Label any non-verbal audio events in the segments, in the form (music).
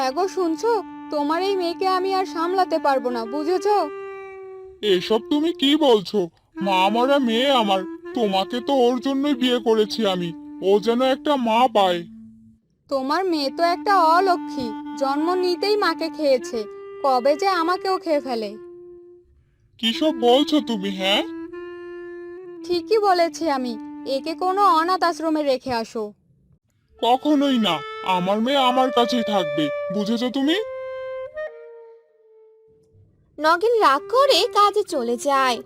হ্যাঁ গো শুনছো? তোমার এই মেয়েকে আমি আর সামলাতে পারব না বুঝেছ? এসব তুমি কি বলছো? মা মরা মেয়ে আমার। তোমাকে তো ওর জন্যই বিয়ে করেছি আমি। ও যেন একটা মা পায়। তোমার মেয়ে তো একটা অলক্ষী জন্ম নিতেই মাকে খেয়েছে। কবে যে আমাকেও খেয়ে ফেলে। কি সব বলছো তুমি হ্যাঁ? ঠিকই বলেছি আমি। একে কোনো অনাথ আশ্রমে রেখে আসো। কখনোই না। আমার মেয়ে আমার কাছেই থাকবে। বুঝেছ তুমি? নগেন রাগ করে কাজে চলে যায়।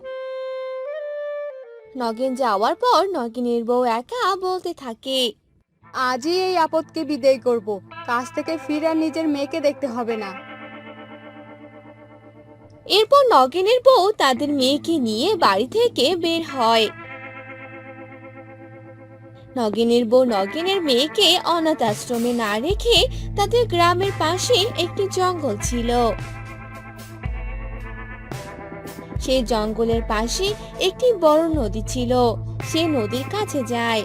নগেন যাওয়ার পর নগেনের বউ একা বলতে থাকে, আজই এই আপদকে বিদায় করব। কাজ থেকে ফিরে আর নিজের মেয়েকে দেখতে হবে না। এরপর নগেনের বউ তাদের মেয়েকে নিয়ে বাড়ি থেকে বের হয়। নগেনের বউ নগেনের মেয়েকে অনাথ আশ্রমে না রেখে তাদের গ্রামের পাশে একটি জঙ্গল ছিল। সেই জঙ্গলের পাশে একটি বড় নদী ছিল। সে নদীর কাছে যায়।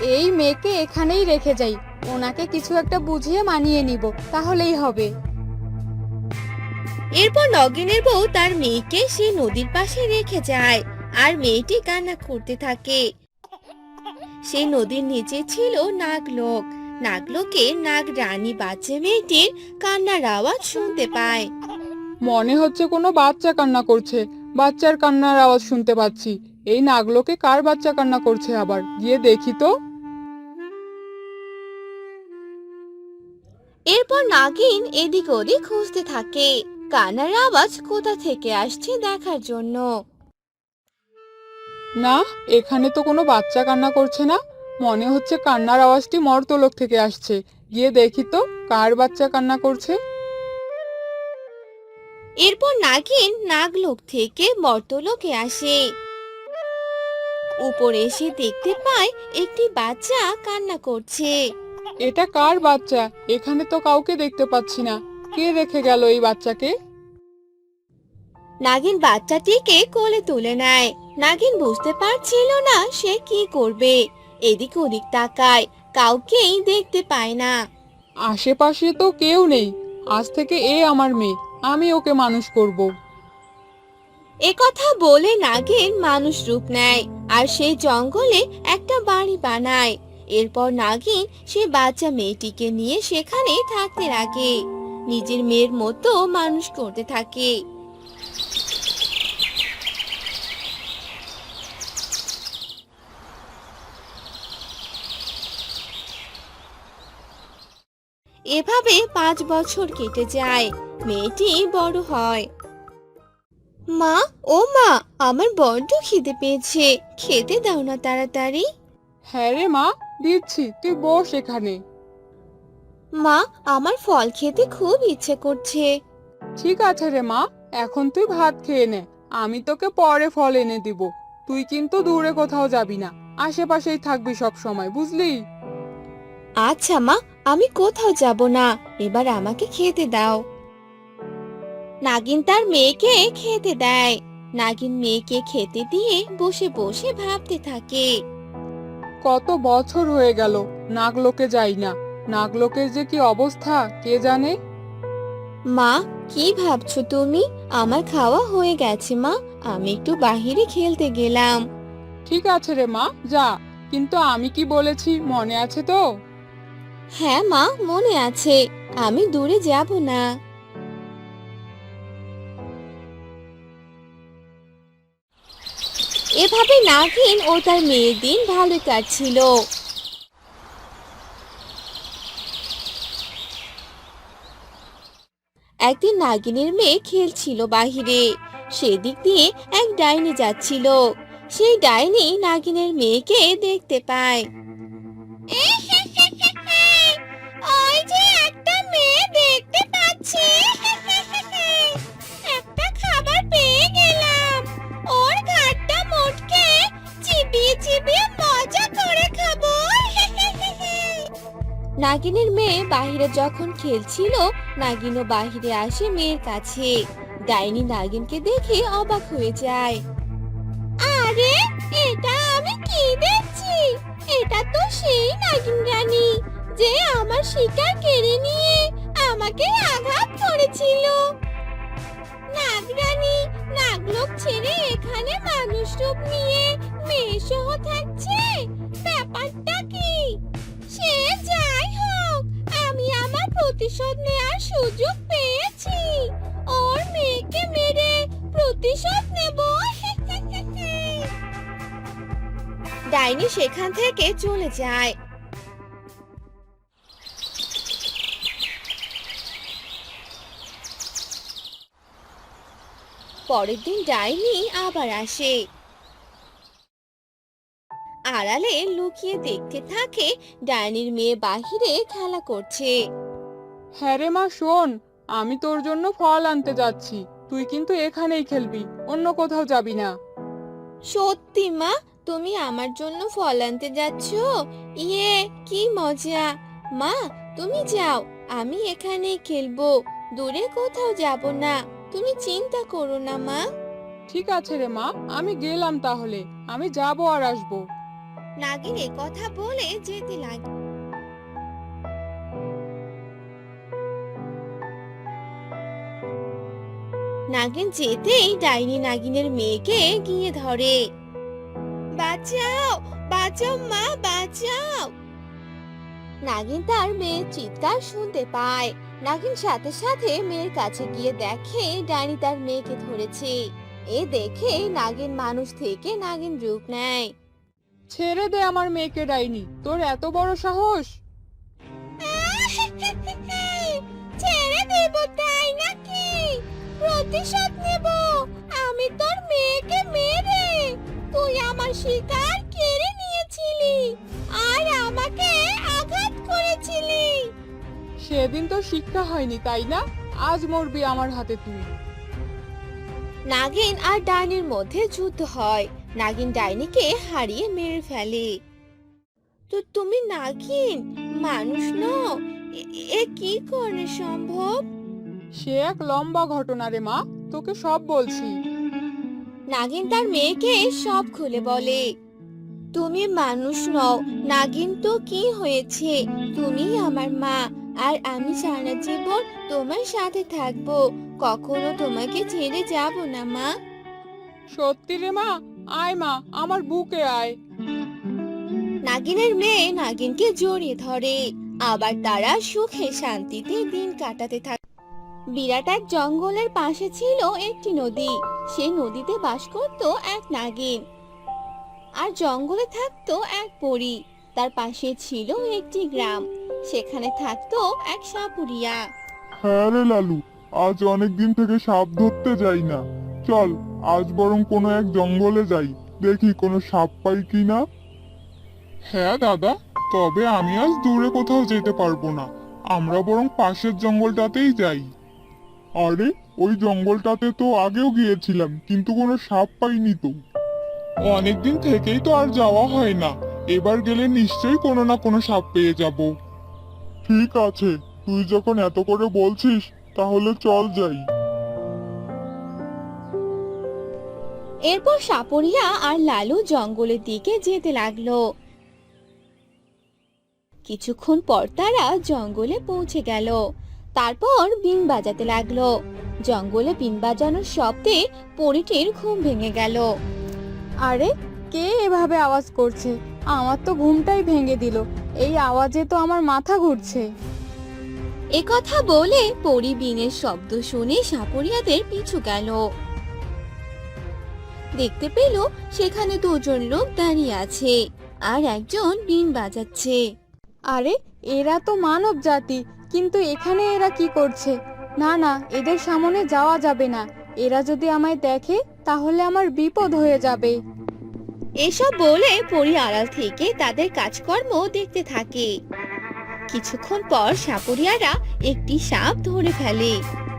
এই মেয়েকে এখানেই রেখে যাই। ওনাকে কিছু একটা বুঝিয়ে মানিয়ে নিব তাহলেই হবে। এরপর নগেনের বউ তার মেয়েকে সেই নদীর পাশে রেখে যায়। আর মেয়েটি কান্না করতে থাকে। সেই নদীর নিচে ছিল নাগলোক। নাগলোকে নাগ রানী বাচ্চা মেয়েটির কান্নার আওয়াজ শুনতে পায়। মনে হচ্ছে কোনো বাচ্চা কান্না করছে। বাচ্চার কান্নার আওয়াজ শুনতে পাচ্ছি। এই নাগলোকে কার বাচ্চা কান্না করছে আবার? গিয়ে দেখি তো। এরপর নাগিন এদিক ওদিক খুঁজতে থাকে। কান্নার আওয়াজ কোথা থেকে আসছে দেখার জন্য। না এখানে তো কোনো বাচ্চা কান্না করছে না। মনে হচ্ছে কান্নার আওয়াজটি মর্তলোক থেকে আসছে। গিয়ে দেখি তো কার বাচ্চা কান্না করছে? এরপর নাগিন নাগলোক থেকে মর্তলোকে আসে। উপরে এসে দেখতে পায় একটি বাচ্চা কান্না করছে। এটা কার বাচ্চা? এখানে তো কাউকে দেখতে পাচ্ছি না। কে রেখে গেল এই বাচ্চাকে? নাগিন বাচ্চাটিকে কোলে তুলে নেয়। নাগিন বুঝতে পারছিল না সে কি করবে। এদিক ওদিক তাকায় কাউকেই দেখতে পায় না। আশেপাশে তো কেউ নেই। আজ থেকে এ আমার মেয়ে আমি ওকে মানুষ করব। একথা বলে নাগিন মানুষ রূপ নেয় আর সেই জঙ্গলে একটা বাড়ি বানায়। এরপর নাগিন সে বাচ্চা মেয়েটিকে নিয়ে সেখানে থাকতে লাগে। নিজের মেয়ের মতো মানুষ করতে থাকে। এভাবে পাঁচ বছর কেটে যায়। মেয়েটি বড় হয়। মা ও মা আমার বড্ড খিদে পেয়েছে। খেতে দাও না তাড়াতাড়ি। হ্যাঁ রে মা দিচ্ছি তুই বস এখানে। মা আমার ফল খেতে খুব ইচ্ছে করছে। ঠিক আছে রে মা এখন তুই ভাত খেয়ে নে। আমি তোকে পরে ফল এনে দিব। তুই কিন্তু দূরে কোথাও যাবি না। আশেপাশেই থাকবি সব সময় বুঝলি? আচ্ছা মা আমি কোথাও যাব না। এবার আমাকে খেতে দাও। নাগিন তার মেয়েকে খেতে দেয়। নাগিন মেয়েকে খেতে দিয়ে বসে বসে ভাবতে থাকে। কত বছর হয়ে গেল নাগলোকে যাই না। নাগলোকের যে কি অবস্থা কে জানে? মা কি ভাবছ তুমি? আমার খাওয়া হয়ে গেছে মা। আমি একটু বাহিরে খেলতে গেলাম। ঠিক আছে রে মা যা। কিন্তু আমি কি বলেছি মনে আছে তো? হ্যাঁ মা, মনে আছে। আমি দূরে যাব না। এভাবে নাগিন ও তার মেয়ের দিন ভালো কাটছিল। একদিন নাগিনের মেয়ে খেলছিল বাহিরে। সেদিক দিয়ে এক ডাইনি যাচ্ছিল। সেই ডাইনি নাগিনের মেয়েকে দেখতে পায়। নাগিনের মেয়ে বাহিরে যখন খেলছিল নাগিনও বাহিরে আসে মেয়ের কাছে। ডাইনি নাগিনকে দেখে অবাক হয়ে যায়। আরে, এটা আমি কি দেখছি? এটা তো সেই নাগিন রানী, যে আমার শিকার কেড়ে নিয়ে আমাকে আঘাত করেছিল। নাগরানী নাগলোক ছেড়ে এখানে মানুষ রূপ নিয়ে মেয়ে সহ থাকছে? ব্যাপারটা কি? সে আমার প্রতিশোধ নেওয়ার সুযোগ পেয়েছি। ওর মেয়েকে মেরে প্রতিশোধ নেব। (laughs) ডাইনি সেখান থেকে চলে যায়। পরের দিন ডাইনি আবার আসে। আড়ালে লুকিয়ে দেখতে থাকে ডাইনির মেয়ে বাহিরে খেলা করছে। হ্যাঁ রে মা শোন আমি তোর জন্য ফল আনতে যাচ্ছি। তুই কিন্তু এখানেই খেলবি অন্য কোথাও যাবি না। সত্যি মা তুমি আমার জন্য ফল আনতে যাচ্ছ? ইয়ে কি মজা। মা তুমি যাও আমি এখানেই খেলব দূরে কোথাও যাব না। তুমি চিন্তা করো না মা। ঠিক আছে রে মা আমি গেলাম তাহলে আমি যাব আর আসব। নাগিন কথা বলে যেতে লাগে নাগিন যেতেই ডাইনি নাগিনের মেয়েকে গিয়ে ধরে বাঁচাও বাঁচাও মা বাঁচাও নাগিন তার মেয়ের চিৎকার শুনতে পায় নাগিন সাথে সাথে মেয়ের কাছে গিয়ে দেখে ডাইনি তার মেয়েকে ধরেছে এ দেখে নাগিন মানুষ থেকে নাগিন রূপ নেয় ছেড়ে দে আমার মেয়েকে ডাইনি তোর এত বড় সাহস ছেড়ে দেব তাই নাকি প্রতিশোধ নেব। আমি তোর মেয়েকে মেরে তুই আমার শিকার কেড়ে নিয়েছিলি আর আমাকে আঘাত করেছিলি। সেদিন তো শিক্ষা হয়নি তাই না? আজ মরবি আমার হাতে তুই। নাগিন আর ডাইনির মধ্যে যুদ্ধ হয়। নাগিন ডাইনিকে হারিয়ে মেরে ফেলে। তো তুমি নাগিন মানুষ নও? এ- এ কি করে সম্ভব? সে এক লম্বা ঘটনা রে মা তোকে সব বলছি। নাগিন তার মেয়েকে সব খুলে বলে তুমি মানুষ নও নাগিন তো কি হয়েছে? তুমি আমার মা আর আমি সারা জীবন তোমার সাথে থাকব। কখনো তোমাকে ছেড়ে যাব না মা। সত্যি রে মা আয় মা আমার বুকে আয়। নাগিনের মেয়ে নাগিনকে জড়িয়ে ধরে আবার তারা সুখে শান্তিতে দিন কাটাতে থাকে। বিরাট এক জঙ্গলের পাশে ছিল একটি নদী। সেই নদীতে বাস করত এক নাগিন। আর জঙ্গলে থাকতো এক পরী। তার পাশে ছিল একটি গ্রাম। সেখানে থাকতো এক সাপুরিয়া। হ্যাঁ লালু, আজ অনেক দিন থেকে সাপ ধরতে যাই না। চল, আজ বরং কোনো এক জঙ্গলে যাই। দেখি কোনো সাপ পাই কি না। হ্যাঁ দাদা, তবে আমি আজ দূরে কোথাও যেতে পারব না। আমরা বরং পাশের জঙ্গলটাতেই যাই। আরে, ওই জঙ্গলটাতে তো আগেও গিয়েছিলাম, কিন্তু কোনো সাপ পাইনি তো। অনেকদিন থেকেই তো আর যাওয়া হয় না। এবার গেলে নিশ্চয়ই কোনো না কোনো সাপ পেয়ে যাব। ঠিক আছে, তুই যখন এত করে বলছিস, তাহলে চল যাই। এরপর সাপরিয়া আর লালু জঙ্গলের দিকে যেতে লাগল। কিছুক্ষণ পর তারা জঙ্গলে পৌঁছে গেল। তারপর বিন বাজাতে লাগল। জঙ্গলে বিন বাজানোর শব্দে পরিটির ঘুম ভেঙে গেল। আরে কে এভাবে আওয়াজ করছে? আমার তো ঘুমটাই ভেঙে দিল। এই আওয়াজে তো আমার মাথা ঘুরছে। এ কথা বলে পরি বিনের শব্দ শুনে সাপরিয়াদের পিছু গেল। দেখতে পেল সেখানে দুজন লোক দাঁড়িয়ে আছে আর একজন বিন বাজাচ্ছে। আরে এরা তো মানব জাতি কিন্তু এখানে এরা কি করছে? না না এদের সামনে যাওয়া যাবে না। এরা যদি আমায় দেখে তাহলে আমার বিপদ হয়ে যাবে। এসব বলে পরি আড়াল থেকে তাদের কাজকর্ম দেখতে থাকে। কিছুক্ষণ পর সাপরিয়ারা একটি সাপ ধরে ফেলে।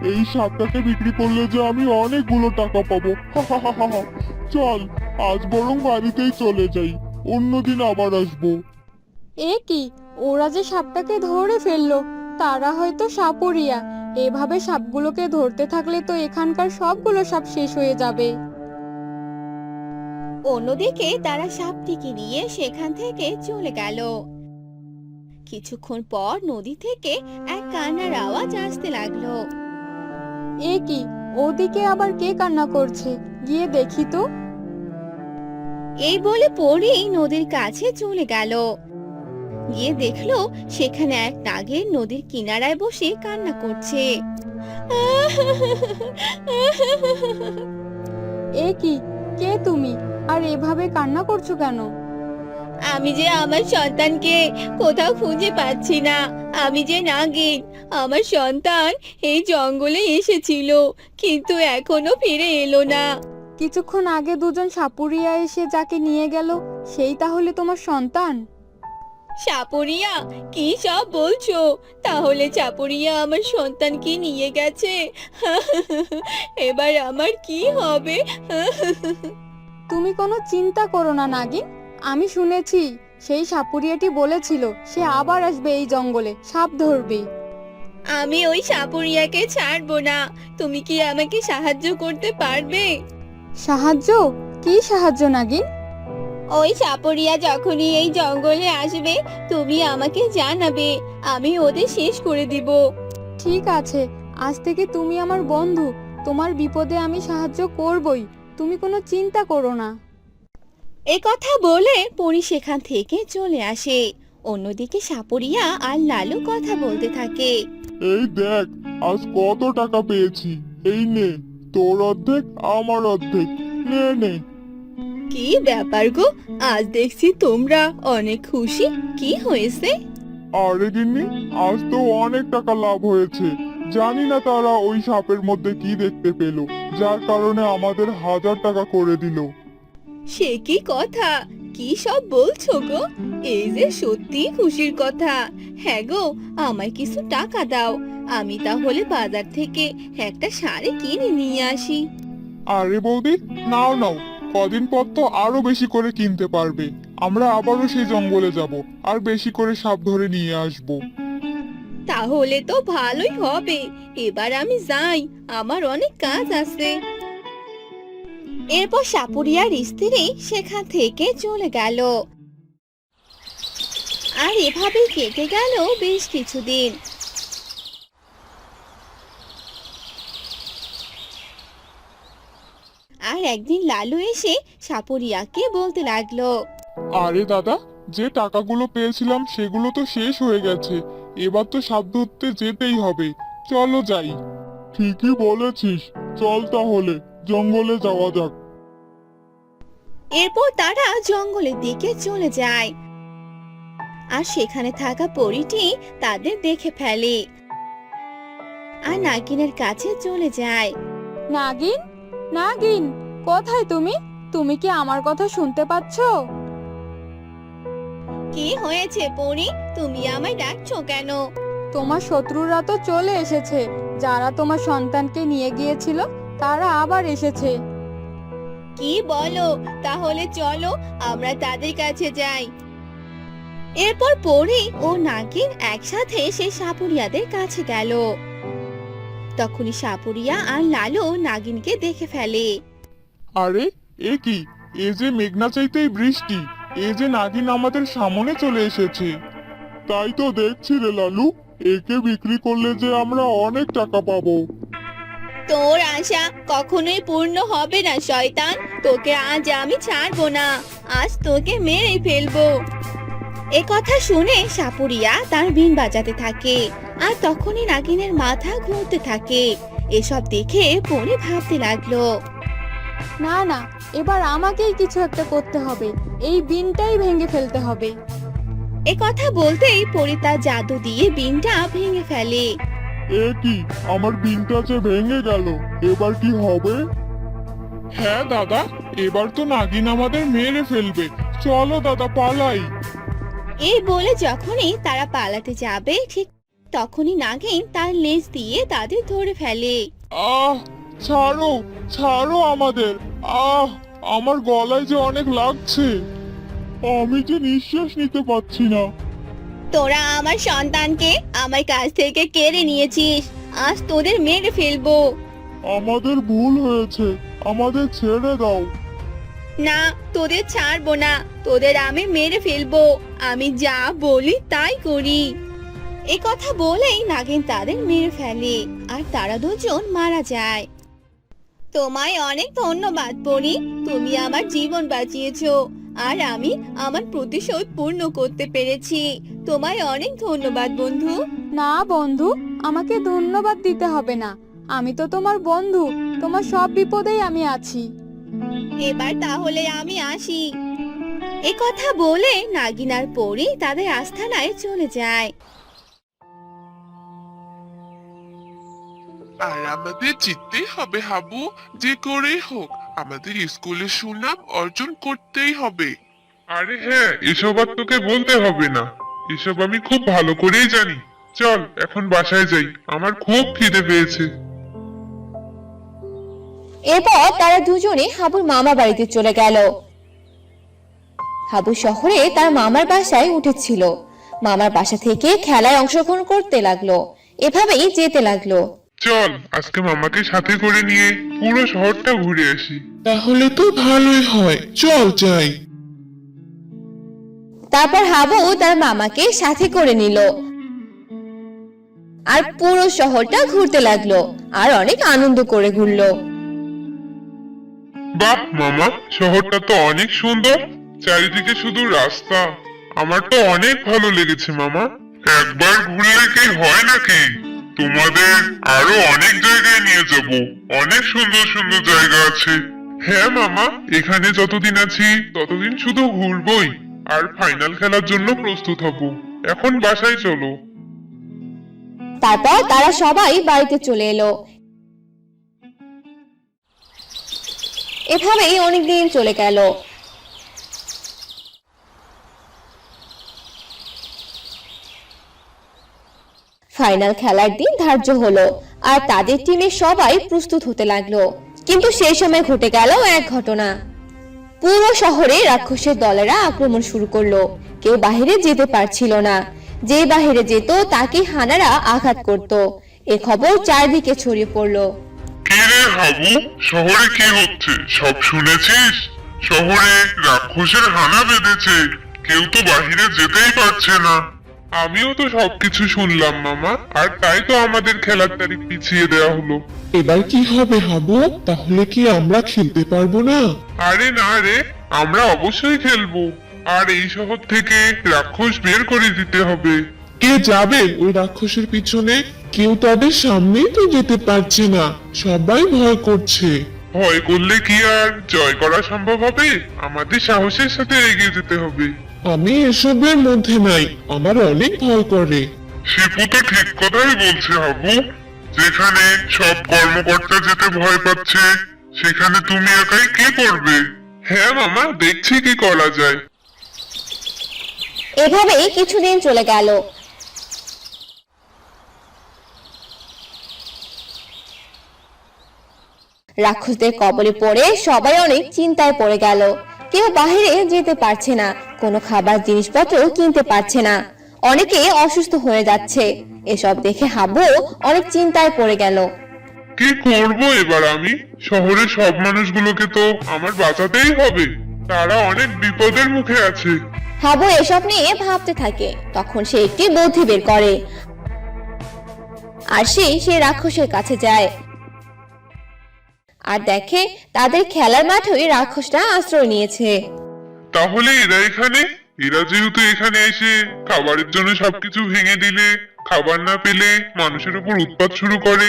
এই সাপটাকে বিক্রি করলে যে আমি অনেকগুলো টাকা পাবো। চল আজ বরং বাড়িতেই চলে যাই। অন্যদিন আবার আসব। এ কি? ওরা যে সাপটাকে ধরে ফেলল তারা হয়তো সাপরিয়া। এভাবে সাপগুলোকে ধরতে থাকলে তো এখানকার সবগুলো সাপ শেষ হয়ে যাবে। অন্যদিকে তারা সাপটিকে নিয়ে সেখান থেকে চলে গেল। কিছুক্ষণ পর নদী থেকে এক কান্নার আওয়াজ আসতে লাগল। এ কি? ওদিকে আবার কে কান্না করছে? গিয়ে দেখি তো। এই বলে পরি নদীর কাছে চলে গেল। গিয়ে দেখল সেখানে এক নাগের নদীর কিনারায় বসে কান্না করছে। এ কি? কে তুমি? আর এভাবে কান্না করছ কেন? আমি যে আমার সন্তানকে কোথাও খুঁজে পাচ্ছি না। আমি যে নাগিন আমার সন্তান এই জঙ্গলে এসেছিল কিন্তু এখনও ফিরে এলো না। কিছুক্ষণ আগে দুজন সাপুরিয়া এসে যাকে নিয়ে গেল সেই তাহলে তোমার সন্তান? সাপুরিয়া কি সব বলছো? তাহলে চাপুরিয়া আমার সন্তানকে নিয়ে গেছে। (laughs) এবার আমার কি হবে? (laughs) তুমি কোনো চিন্তা করো না নাগিন। আমি শুনেছি সেই সাপুরিয়াটি বলেছিল সে আবার আসবে এই জঙ্গলে সাপ ধরবে। আমি ওই সাপুরিয়াকে ছাড়বো না। তুমি কি আমাকে সাহায্য করতে পারবে? সাহায্য? কি সাহায্য নাগিন? ওই সাপরিয়া যখনই এই জঙ্গলে আসবে তুমি আমাকে জানাবে। আমি ওদের শেষ করে দিব। ঠিক আছে আজ থেকে তুমি আমার বন্ধু। তোমার বিপদে আমি সাহায্য করবই। তুমি কোনো চিন্তা করো না। এ কথা বলে পরি সেখান থেকে চলে আসে। অন্যদিকে সাপরিয়া আর লালু কথা বলতে থাকে। এই দেখ আজ কত টাকা পেয়েছি। এই নে তোর অর্ধেক আমার অর্ধেক। নে নে। কি ব্যাপার গো? আজ দেখছি তোমরা অনেক খুশি। কি হয়েছে? আরে গিন্নি আজ তো অনেক টাকা লাভ হয়েছে। জানি না তারা ওই সাপের মধ্যে কি দেখতে পেল যার কারণে আমাদের হাজার টাকা করে দিল। সে কি কথা? কি সব বলছো গো? এই যে সত্যি খুশির কথা। হ্যাঁ গো আমায় কিছু টাকা দাও। আমি তাহলে বাজার থেকে একটা শাড়ি কিনে নিয়ে আসি। আরে বৌদি নাও নাও। কদিন পর তো আরও বেশি করে কিনতে পারবে। আমরা আবারও সেই জঙ্গলে যাব আর বেশি করে সাপ ধরে নিয়ে আসব। তাহলে তো ভালোই হবে। এবার আমি যাই, আমার অনেক কাজ আছে। এরপর সাপুরিয়ার স্ত্রী সেখান থেকে চলে গেল। আর এভাবে কেটে গেল বেশ কিছুদিন। আর একদিন লালু এসে সাপুরিয়াকে বলতে লাগল আরে দাদা যে টাকাগুলো পেয়েছিলাম সেগুলো তো শেষ হয়ে গেছে। এবার তো সাপ ধরতে যেতেই হবে। চলো যাই। ঠিকই বলেছিস। চল তাহলে জঙ্গলে যাওয়া যাক। এরপর তারা জঙ্গলের দিকে চলে যায়। আর সেখানে থাকা পরীটি তাদের দেখে ফেলে। আর নাগিনের কাছে চলে যায়। নাগিন? নাগিন কোথায় তুমি? তুমি কি আমার কথা শুনতে পাচ্ছ? কি হয়েছে পরি? তুমি আমায় ডাকছো কেন? তোমার শত্রুরা তো চলে এসেছে। যারা তোমার সন্তানকে নিয়ে গিয়েছিল তারা আবার এসেছে। কি বলো? তাহলে চলো আমরা তাদের কাছে যাই। এরপর পরি ও নাগিন একসাথে সেই সাপুরিয়াদের কাছে গেল। তখনই সাপুরিয়া আর লালু নাগিনকে দেখে ফেলে। আরে এ কি? এ যে মেঘনা চাইতেই বৃষ্টি এ যে নাগিন আমাদের সামনে চলে এসেছে। তাই তো দেখছি রে লালু একে বিক্রি করলে যে আমরা অনেক টাকা পাবো। তোর আশা কখনোই পূর্ণ হবে না শয়তান। তোকে আজ আমি ছাড়বো না আজ তোকে মেরে ফেলব। এ কথা শুনে সাপুরিয়া তার বিন বাজাতে থাকে। আর তখনই নাগিনের মাথা ঘুরতে থাকে। এসব দেখে পরে ভাবতে লাগল। না না এবার আমাকেই কিছু একটা করতে হবে। এই বিনটাই ভেঙে ফেলতে হবে। এ কথা বলতেই পরি তার জাদু দিয়ে বিনটা ভেঙে ফেলে। এ কি আমার বিনটা যে ভেঙে গেল এবার কি হবে? হ্যাঁ দাদা এবার তো নাগিন আমাদের মেরে ফেলবে। চলো দাদা পালাই। এই বলে যখনই তারা পালাতে যাবে ঠিক তখনই নাগিন তার লেজ দিয়ে তাদের ধরে ফেলে। আহ ছাড়ো ছাড়ো আমাদের। আহ আমার গলায় যে অনেক লাগছে। আমি যে নিঃশ্বাস নিতে পারছি না। তোরা আমার সন্তানকে আমার কাছ থেকে কেড়ে নিয়েছিস। আজ তোদের মেরে ফেলব। আমাদের ভুল হয়েছে। আমাদের ছেড়ে দাও। না তোদের ছাড়বো না। তোদের আমি মেরে ফেলব। আমি যা বলি তাই করি। এই কথা বলেই নাগিন তাদের মেরে ফেলে আর তারা দুজন মারা যায়। তোমায় অনেক ধন্যবাদ পরি। তুমি আমার জীবন বাঁচিয়েছো আর আমি আমার প্রতিশোধ পূর্ণ করতে পেরেছি। তোমায় অনেক ধন্যবাদ বন্ধু। না বন্ধু আমাকে ধন্যবাদ দিতে হবে না। আমি তো তোমার বন্ধু তোমার সব বিপদেই আমি আছি। এবার তাহলে আমি আসি। এ কথা বলে নাগিনার পরি তাদের আস্থানায় চলে যায়। আর আমাদের জিততেই হবে হাবু। যে করেই হোক আমাদের স্কুলের সুনাম অর্জন করতেই হবে। আরে হ্যাঁ এসব আর তোকে বলতে হবে না। এসব আমি খুব ভালো করেই জানি। চল এখন বাসায় যাই। আমার খুব খিদে পেয়েছে। এরপর তারা দুজনে হাবুর মামা বাড়িতে চলে গেল। হাবু শহরে তার মামার বাসায় উঠেছিল। মামার বাসা থেকে খেলায় অংশগ্রহণ করতে লাগল। এভাবেই যেতে লাগল। চল আজকে মামাকে সাথে করে নিয়ে পুরো শহরটা ঘুরে আসি। তাহলে তো ভালোই হয়। চল যাই। তারপর হাবু তার মামাকে সাথে করে নিল। আর পুরো শহরটা ঘুরতে লাগল আর অনেক আনন্দ করে ঘুরলো। বাহ মামা শহরটা তো অনেক সুন্দর। চারিদিকে শুধু রাস্তা। আমার তো অনেক ভালো লেগেছে মামা। একবার ঘুরলে কি হয় নাকি? তোমাদের আরও অনেক জায়গায় নিয়ে যাব। অনেক সুন্দর সুন্দর জায়গা আছে। হ্যাঁ মামা, এখানে যতদিন আছি, ততদিন শুধু ঘুরবই। আর ফাইনাল খেলার জন্য প্রস্তুত হব। এখন বাসায় চলো। তারপর তারা সবাই বাড়িতে চলে এলো। এভাবেই অনেকদিন চলে গেল। ফাইনাল খেলার দিন ধার্য হলো আর তাদের টিমের সবাই প্রস্তুত হতে লাগল। কিন্তু সেই সময় ঘটে গেল এক ঘটনা। পুরো শহরে রাক্ষসের দলেরা আক্রমণ শুরু করল। কেউ বাহিরে যেতে পারছিল না। যে বাহিরে যেত, তাকে হানারা আঘাত করত। এ খবর চারদিকে ছড়িয়ে পড়ল। শহরে কি হচ্ছে? সব শুনেছিস? শহরে রাক্ষসের হানা বেঁধেছে। কেউ তো বাহিরে যেতেই পারছে না। আমিও তো সবকিছু শুনলাম মামা। আর তাই তো আমাদের খেলার তারিখ পিছিয়ে দেওয়া হলো। এবার কি হবে হাবু? তাহলে কি আমরা খেলতে পারব না? আরে না রে আমরা অবশ্যই খেলব। আর এই শহর থেকে রাক্ষস বের করে দিতে হবে। কে যাবে ওই রাক্ষসের পিছনে? কেউ তাদের সামনেই তো যেতে পারছে না। সবাই ভয় করছে। ভয় করলে কি আর? জয় করা সম্ভব হবে? আমাদের সাহসের সাথে এগিয়ে যেতে হবে। আমি এসবের মধ্যে নাই আমার অনেক ভয় করে। শিপু তো ঠিক কথাই বলছে হাবু। যেখানে সব কর্মকর্তা যেতে ভয় পাচ্ছে সেখানে তুমি একাই কি করবে? হ্যাঁ মামা দেখছি কি করা যায়। এভাবেই কিছুদিন চলে গেল। রাক্ষসদের কবলে পড়ে সবাই অনেক চিন্তায় পড়ে গেল। কেউ বাহিরে যেতে পারছে না কোনো খাবার জিনিসপত্র কিনতে পারছে না। অনেকে অসুস্থ হয়ে যাচ্ছে। এসব দেখে হাবু অনেক চিন্তায় পড়ে গেল। কি করব এবার আমি? শহরের সব মানুষগুলোকে তো আমার বাঁচাতেই হবে। তারা অনেক বিপদের মুখে আছে। হাবু এসব নিয়ে ভাবতে থাকে। তখন সে একটি বুদ্ধি বের করে। আর সে সে রাক্ষসের কাছে যায়। আর দেখে তাদের খেলার মাঠে ওই রাক্ষসটা আশ্রয় নিয়েছে। তাহলে এরা এখানে? এরা যেহেতু এখানে এসে খাবারের জন্য সবকিছু ভেঙে দিলে খাবার না পেলে মানুষের উপর উৎপাত শুরু করে।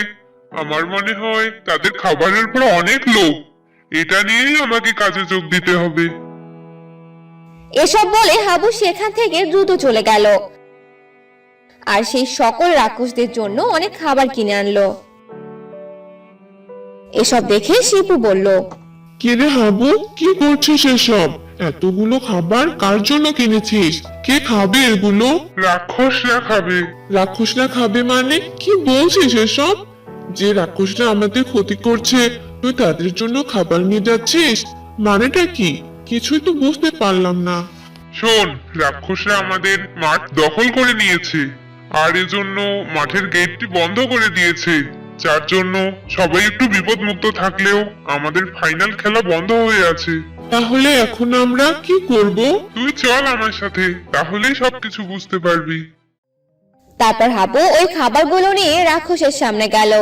আমার মনে হয় তাদের খাবারের উপর অনেক লোভ। এটা নিয়েই আমাকে কাজে যোগ দিতে হবে। এসব বলে হাবু সেখান থেকে দ্রুত চলে গেল। আর সেই সকল রাক্ষসদের জন্য অনেক খাবার কিনে আনলো। এসব দেখে শিপু বলল কে রে হাবু? কি করছিস এসব? এতগুলো খাবার কার জন্য কিনেছিস? কে খাবে এগুলো? রাক্ষসরা খাবে। রাক্ষসরা খাবে মানে? কি বলছিস এসব? যে রাক্ষসরা আমাদের ক্ষতি করছে তুই তাদের জন্য খাবার নিয়ে যাচ্ছিস? মানেটা কি? কিছুই তো বুঝতে পারলাম না। শোন রাক্ষসরা আমাদের মাঠ দখল করে নিয়েছে আর এজন্য মাঠের গেটটি বন্ধ করে দিয়েছে। যার জন্য সবাই একটু বিপদমুক্ত থাকলেও আমাদের ফাইনাল খেলা বন্ধ হয়ে আছে। তাহলে এখন আমরা কি করব? তুই চল আমার সাথে তাহলেই সবকিছু বুঝতে পারবি। তারপর হাবু ওই খাবারগুলো নিয়ে রাক্ষসের সামনে গেল।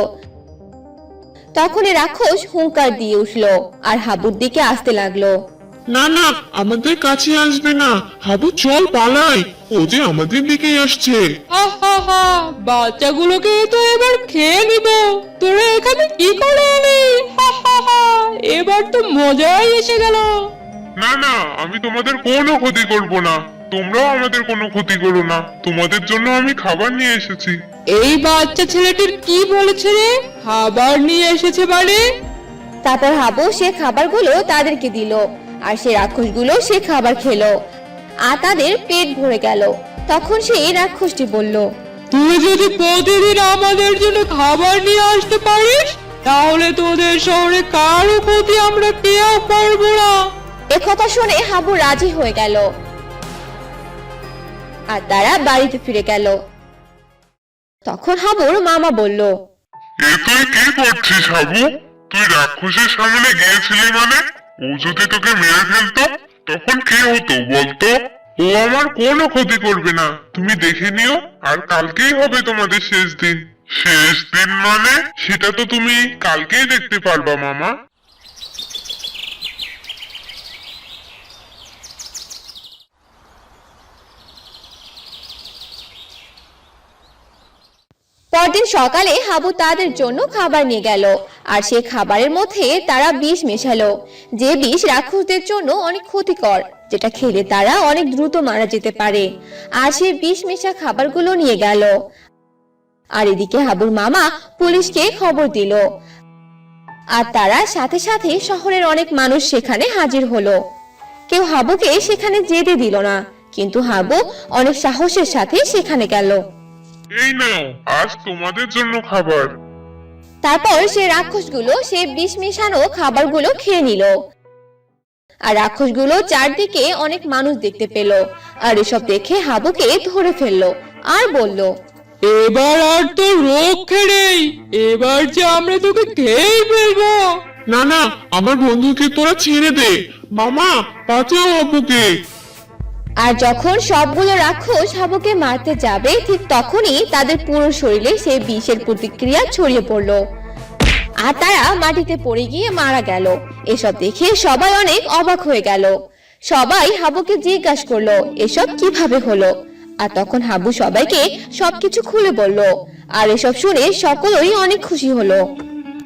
তখনই রাক্ষস হুঙ্কার দিয়ে উঠল আর হাবুর দিকে আসতে লাগল। না না আমাদের কাছে আসবে না। হাবু চল পালাই। ও যে আমাদের দিকেই আসছে। আহা বাচ্চাগুলোকে তো এবার খেয়ে নিব। তোরা এখানে কি করে এলি? এবার তো মজাই এসে গেল। না না আমি তোমাদের কোনো ক্ষতি করব না। তোমরাও আমাদের কোনো ক্ষতি করো না। তোমাদের জন্য আমি খাবার নিয়ে এসেছি। এই বাচ্চা ছেলেটির কি বলেছে রে? খাবার নিয়ে এসেছে বাড়ি তারপর হাবু সে খাবারগুলো তাদেরকে দিল। আর সে রাক্ষসগুলো সে খাবার খেলো। আর তাদের পেট ভরে গেল। তখন সেই রাক্ষসটি বলল তুই যদি প্রতিদিন আমাদের জন্য খাবার নিয়ে আসতে পারিস তাহলে তোদের শহরে কারও ক্ষতি আমরা কেউ করব না। একথা শুনে হাবু রাজি হয়ে গেল। আর তারা বাড়িতে ফিরে গেল। তখন হাবুর মামা বলল এ তুই কি করছিস হাবু? তুই রাক্ষসের সামনে গিয়েছিলি মানে? ও যদি তোকে মেরে ফেলতো, তখন কি হতো বলতো? ও আমার কোনো ক্ষতি করবে না। তুমি দেখে নিও, আর কালকেই হবে তোমাদের শেষ দিন। শেষ দিন মানে? সেটা তো তুমি কালকেই দেখতে পারবা, মামা। পরদিন সকালে হাবু তাদের জন্য খাবার নিয়ে গেল, আর সে খাবারের মধ্যে তারা বিষ মেশালো। যে বিষ রাক্ষসদের জন্য অনেক ক্ষতিকর, যেটা খেলে তারা অনেক দ্রুত মারা যেতে পারে। আর সে বিষ মেশা খাবারগুলো নিয়ে গেল। আর এদিকে হাবুর মামা পুলিশকে খবর দিল। আর তারা সাথে সাথে শহরের অনেক মানুষ সেখানে হাজির হলো। কেউ হাবুকে সেখানে যেতে দিল না, কিন্তু হাবু অনেক সাহসের সাথে সেখানে গেল। এই নাও আজ তোমাদের জন্য খাবার। তারপর সে রাক্ষসগুলো সে বিষ মেশানো খাবারগুলো খেয়ে নিল। আর রাক্ষসগুলো চারদিকে অনেক মানুষ দেখতে পেল। আর এসব দেখে হাবুকে ধরে ফেলল আর বলল এবার আর তো রক্ষে নেই এবার যে আমরা তোকে খেয়েই ফেলব। না না আমার বন্ধুকে তোরা ছেড়ে দে। মামা বাঁচাও অপুকে আর যখন সবগুলো রাক্ষস হাবুকে মারতে যাবে, ঠিক তখনই তাদের পুরো শরীরে সেই বিষের প্রতিক্রিয়া ছড়িয়ে পড়ল। আর তারা মাটিতে পড়ে গিয়ে মারা গেল। এসব দেখে সবাই অনেক অবাক হয়ে গেল। সবাই হাবুকে জিজ্ঞাসা করল, এসব কীভাবে হলো? আর তখন হাবু সবাইকে সবকিছু খুলে বলল। আর এসব শুনে সকলেই অনেক খুশি হলো।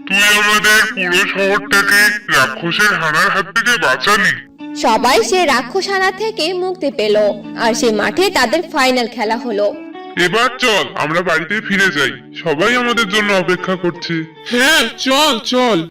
তুই আমাদের পুরো শহরটাকে রাক্ষসের হানার হাত থেকে বাঁচালি। সবাই সে রাক্ষসানা থেকে মুক্তি পেল আর সে মাঠে তাদের ফাইনাল খেলা হলো। এবার চল আমরা বাড়িতে ফিরে যাই। সবাই আমাদের জন্য অপেক্ষা করছে। হ্যাঁ চল চল।